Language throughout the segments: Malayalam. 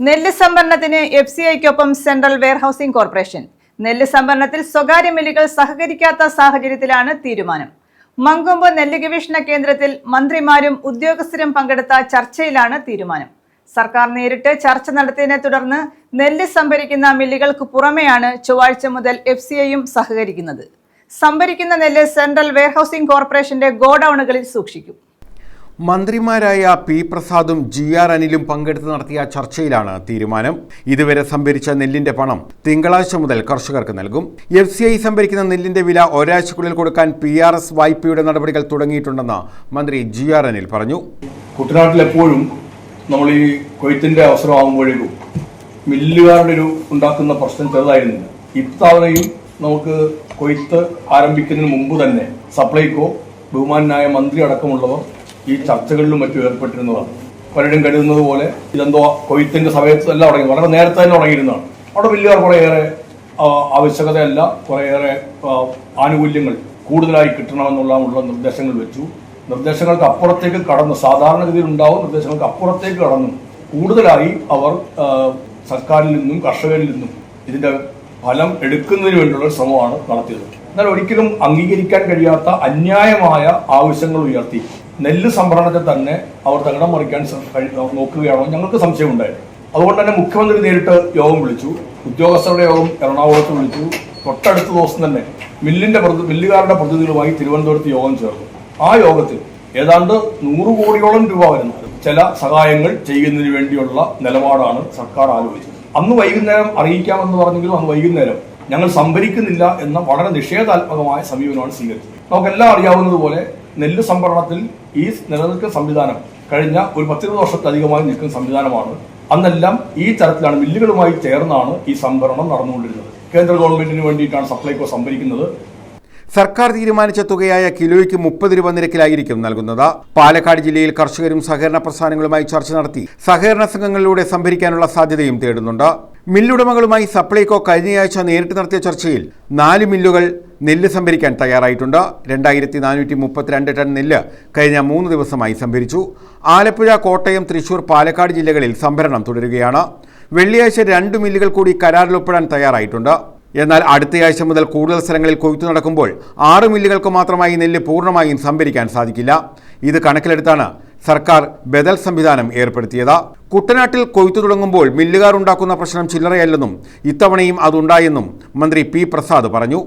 നെല്ല് സംഭരണത്തിന് എഫ് സി ഐക്കൊപ്പം സെൻട്രൽ വെയർഹൌസിംഗ് കോർപ്പറേഷൻ നെല്ല് സംഭരണത്തിൽ സ്വകാര്യ മില്ലുകൾ സഹകരിക്കാത്ത സാഹചര്യത്തിലാണ് തീരുമാനം. മങ്കൊമ്പ് നെല്ല് ഗവേഷണ കേന്ദ്രത്തിൽ മന്ത്രിമാരും ഉദ്യോഗസ്ഥരും പങ്കെടുത്ത ചർച്ചയിലാണ് തീരുമാനം. സർക്കാർ നേരിട്ട് ചർച്ച നടത്തിയതിനെ തുടർന്ന് നെല്ല് സംഭരിക്കുന്ന മില്ലുകൾക്ക് പുറമെയാണ് ചൊവ്വാഴ്ച മുതൽ എഫ് സി ഐയും സഹകരിക്കുന്നത്. സംഭരിക്കുന്ന നെല്ല് സെൻട്രൽ വെയർഹൌസിംഗ് കോർപ്പറേഷന്റെ ഗോഡൌണുകളിൽ സൂക്ഷിക്കും. മന്ത്രിമാരായ പി പ്രസാദും ജി ആർ അനിലും പങ്കെടുത്ത് നടത്തിയ ചർച്ചയിലാണ് തീരുമാനം. ഇതുവരെ സംഭരിച്ച നെല്ലിന്റെ പണം തിങ്കളാഴ്ച മുതൽ കർഷകർക്ക് നൽകും. എഫ് സി ഐ സംഭരിക്കുന്ന നെല്ലിന്റെ വില ഒരാഴ്ചക്കുള്ളിൽ കൊടുക്കാൻ പി ആർ എസ് വായ്പയുടെ നടപടികൾ തുടങ്ങിയിട്ടുണ്ടെന്ന് മന്ത്രി ജി ആർ അനിൽ പറഞ്ഞു. കുട്ടനാട്ടിൽ എപ്പോഴും നമ്മൾ ഈ കൊയ്ത്തിന്റെ അവസരമാകുമ്പോഴേക്കും മില്ലുകാരുടെ ഒരു ഉണ്ടാക്കുന്ന പ്രശ്നം ചെറുതായിരുന്നില്ല ഇത്തവണയും നമുക്ക് കൊയ്ത്ത് ആരംഭിക്കുന്നതിന് മുമ്പ് തന്നെ സപ്ലൈകോ ബഹുമാനായ മന്ത്രി അടക്കമുള്ളവർ ഈ ചർച്ചകളിലും മറ്റും ഏർപ്പെട്ടിരുന്നതാണ്. പലരും കരുതുന്നത് പോലെ ഇതെന്തോ കൊയ്ത്തിന്റെ സമയത്ത് എല്ലാം തുടങ്ങി. വളരെ നേരത്തെ തന്നെ തുടങ്ങിയിരുന്നതാണ്. അവിടെ വലിയ കുറേയേറെ ആവശ്യകതയല്ല കുറേയേറെ ആനുകൂല്യങ്ങൾ കൂടുതലായി കിട്ടണമെന്നുള്ള നിർദ്ദേശങ്ങൾ വെച്ചു. നിർദ്ദേശങ്ങൾക്ക് അപ്പുറത്തേക്ക് കടന്നു സാധാരണഗതിയിൽ ഉണ്ടാവും നിർദ്ദേശങ്ങൾക്ക് അപ്പുറത്തേക്ക് കടന്നു കൂടുതലായി അവർ സർക്കാരിൽ നിന്നും കർഷകരിൽ നിന്നും ഇതിന്റെ ഫലം എടുക്കുന്നതിന് വേണ്ടിയുള്ള ശ്രമമാണ് നടത്തിയത്. എന്നാൽ ഒരിക്കലും അംഗീകരിക്കാൻ കഴിയാത്ത അന്യായമായ ആവശ്യങ്ങൾ ഉയർത്തി. നെല്ല് സംഭരണത്തെ തന്നെ അവർ തകിടം മറിക്കാൻ നോക്കുകയാണോ? ഞങ്ങൾക്ക് സംശയമുണ്ടായിരുന്നു അതുകൊണ്ട് തന്നെ മുഖ്യമന്ത്രി നേരിട്ട് യോഗം വിളിച്ചു. ഉദ്യോഗസ്ഥരുടെ യോഗം എറണാകുളത്ത് വിളിച്ചു. തൊട്ടടുത്ത ദിവസം തന്നെ മില്ലിന്റെ മില്ലുകാരുടെ പ്രതിനിധികളുമായി തിരുവനന്തപുരത്ത് യോഗം ചേർന്നു. ആ യോഗത്തിൽ ഏതാണ്ട് നൂറ് കോടിയോളം രൂപ വരുന്ന. ചില സഹായങ്ങൾ ചെയ്യുന്നതിന് വേണ്ടിയുള്ള നിലപാടാണ് സർക്കാർ ആലോചിച്ചത്. അന്ന് വൈകുന്നേരം അറിയിക്കാമെന്ന് പറഞ്ഞെങ്കിലും അന്ന് വൈകുന്നേരം ഞങ്ങൾ സംഭരിക്കുന്നില്ല എന്ന വളരെ നിഷേധാത്മകമായ സമീപനമാണ് സ്വീകരിച്ചത്. നമുക്കെല്ലാം അറിയാവുന്നതുപോലെ നെല്ല് സംഭരണത്തിൽ ഈ നിലനിൽക്കുന്ന സംവിധാനം കഴിഞ്ഞ ഒരു പത്തിരുപത് വർഷത്തിലധികമായി നിൽക്കുന്ന സംവിധാനമാണ്. അന്നെല്ലാം ഈ തരത്തിലാണ് മില്ലുകളുമായി ചേർന്നാണ് ഈ സംഭരണം നടന്നുകൊണ്ടിരുന്നത്. കേന്ദ്ര ഗവൺമെന്റിന് വേണ്ടിയിട്ടാണ് സപ്ലൈകോ സംഭരിക്കുന്നത്. സർക്കാർ തീരുമാനിച്ച തുകയായ കിലോയ്ക്ക് മുപ്പത് രൂപ നിരക്കിലായിരിക്കും നൽകുന്നത്. പാലക്കാട് ജില്ലയിൽ കർഷകരും സഹകരണ പ്രസ്ഥാനങ്ങളുമായി ചർച്ച നടത്തി സഹകരണ സംഘങ്ങളിലൂടെ സംഭരിക്കാനുള്ള സാധ്യതയും തേടുന്നുണ്ട്. മില്ലുടമകളുമായി സപ്ലൈകോ കഴിഞ്ഞയാഴ്ച നേരിട്ട് നടത്തിയ ചർച്ചയിൽ നാല് മില്ലുകൾ നെല്ല് സംഭരിക്കാൻ തയ്യാറായിട്ടുണ്ട്. രണ്ടായിരത്തി നാനൂറ്റി മുപ്പത്തിരണ്ട് ടൺ നെല്ല് കഴിഞ്ഞ മൂന്ന് ദിവസമായി സംഭരിച്ചു. ആലപ്പുഴ കോട്ടയം തൃശൂർ പാലക്കാട് ജില്ലകളിൽ സംഭരണം തുടരുകയാണ്. വെള്ളിയാഴ്ച രണ്ട് മില്ലുകൾ കൂടി കരാറിലൊപ്പിടാൻ തയ്യാറായിട്ടുണ്ട്. എന്നാൽ അടുത്തയാഴ്ച മുതൽ കൂടുതൽ സ്ഥലങ്ങളിൽ കൊയ്ത്തു നടക്കുമ്പോൾ ആറ് മില്ലുകൾക്ക് മാത്രമായി നെല്ല് പൂർണമായും സംഭരിക്കാൻ സാധിക്കില്ല. ഇത് കണക്കിലെടുത്താണ് സർക്കാർ ബദൽ സംവിധാനം ഏർപ്പെടുത്തിയത്. കുട്ടനാട്ടിൽ കൊയ്ത്തു തുടങ്ങുമ്പോൾ മില്ലുകാർ ഉണ്ടാക്കുന്ന പ്രശ്നം ചില്ലറയല്ലെന്നും ഇത്തവണയും അതുണ്ടായെന്നും മന്ത്രി പി പ്രസാദ് പറഞ്ഞു.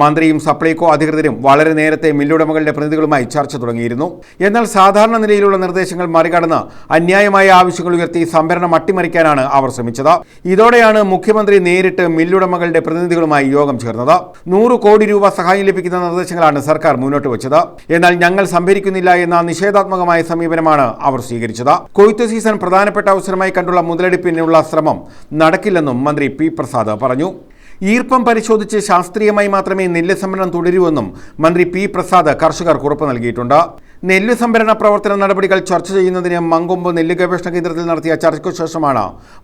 മന്ത്രിയും സപ്ലൈകോ അധികൃതരും വളരെ നേരത്തെ മില്ലുടമകളുടെ പ്രതിനിധികളുമായി ചർച്ച തുടങ്ങിയിരുന്നു. എന്നാൽ സാധാരണ നിലയിലുള്ള നിർദ്ദേശങ്ങൾ മറികടന്ന് അന്യായമായ ആവശ്യങ്ങൾ ഉയർത്തി സംഭരണം അട്ടിമറിക്കാനാണ് അവർ ശ്രമിച്ചത്. ഇതോടെയാണ് മുഖ്യമന്ത്രി നേരിട്ട് മില്ലുടമകളുടെ പ്രതിനിധികളുമായി യോഗം ചേർന്നത്. നൂറ് കോടി രൂപ സഹായം ലഭിക്കുന്ന നിർദ്ദേശങ്ങളാണ് സർക്കാർ മുന്നോട്ട് വെച്ചത്. എന്നാൽ ഞങ്ങൾ സംഭരിക്കുന്നില്ല എന്ന നിഷേധാത്മകമായ സമീപനമാണ് അവർ സ്വീകരിച്ചത്. കൊയ്ത്ത് സീസൺ പ്രധാനപ്പെട്ട അവസരമായി കണ്ടുള്ള മുതലെടുപ്പിനുള്ള ശ്രമം നടക്കില്ലെന്നും മന്ത്രി പി പ്രസാദ് പറഞ്ഞു. ഈർപ്പം പരിശോധിച്ച് ശാസ്ത്രീയമായി മാത്രമേ നെല്ല് സംഭരണം തുടരൂവെന്നും മന്ത്രി പി പ്രസാദ് കർഷകർക്ക് ഉറപ്പ് നൽകിയിട്ടുണ്ട്. നെല്ല് സംഭരണ പ്രവർത്തന നടപടികൾ ചർച്ച ചെയ്യുന്നതിന് മങ്കൊമ്പ് നെല്ല് ഗവേഷണ കേന്ദ്രത്തിൽ നടത്തിയ ചർച്ചയ്ക്കു ശേഷമാണ്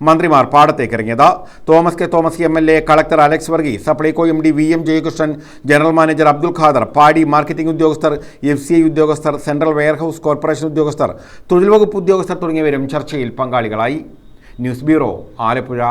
മന്ത്രിമാർ പാടത്തേക്ക് ഇറങ്ങിയത്. Thomas K Thomas M L A collector Alex Varghese Supplyco M D V M Jayakrishnan general manager Abdul Khader പാടി മാർക്കറ്റിംഗ് ഉദ്യോഗസ്ഥർ എഫ് സി ഐ ഉദ്യോഗസ്ഥർ സെൻട്രൽ വെയർഹൌസ് കോർപ്പറേഷൻ ഉദ്യോഗസ്ഥർ തൊഴിൽ വകുപ്പ് ഉദ്യോഗസ്ഥർ തുടങ്ങിയവരും ചർച്ചയിൽ പങ്കാളികളായി. News bureau Alappuzha.